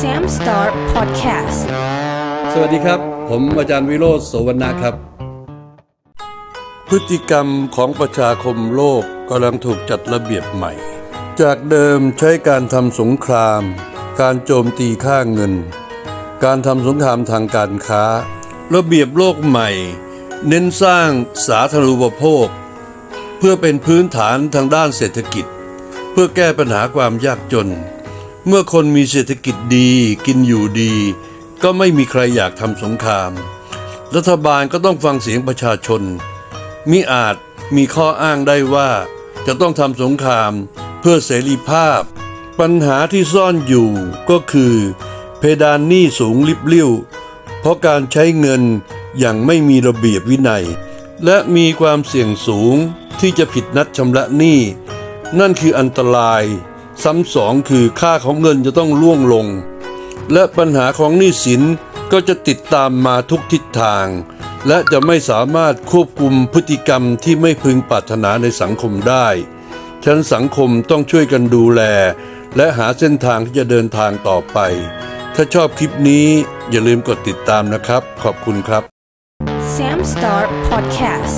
Sam Star Podcast สวัสดีครับ ผมอาจารย์วิโรธโสวรรณะครับ พฤติกรรมของประชาคมโลกกำลังถูกจัดระเบียบใหม่ จากเดิมใช้การทำสงคราม การโจมตีค่าเงิน การทำสงครามทางการค้า ระเบียบโลกใหม่ เน้นสร้างสาธารณูปโภค เพื่อเป็นพื้นฐานทางด้านเศรษฐกิจ เพื่อแก้ปัญหาความยากจน เมื่อคนมีเศรษฐกิจดีกินอยู่ดี ก็ไม่มีใครอยากทำสงคราม รัฐบาลก็ต้องฟังเสียงประชาชน มิอาจมีข้ออ้างได้ว่า จะต้องทำสงครามเพื่อเสรีภาพ ปัญหาที่ซ่อนอยู่ก็คือ เพดานหนี้สูงลิบลิ่วเพราะการใช้เงินอย่างไม่มีระเบียบวินัย และมีความเสี่ยงสูงที่จะผิดนัดชำระหนี้ นั่นคืออันตราย ซ้ำสองคือค่าของเงินจะต้องล่วงลง และปัญหาของหนี้สินก็จะติดตามมาทุกทิศทาง และจะไม่สามารถควบคุมพฤติกรรมที่ไม่พึงปรารถนาในสังคมได้ฉะนันสังคมต้องช่วยกันดูแล และหาเส้นทางที่จะเดินทางต่อไป ถ้าชอบคลิปนี้อย่าลืมกดติดตามนะครับ ขอบคุณครับ Sam Star Podcast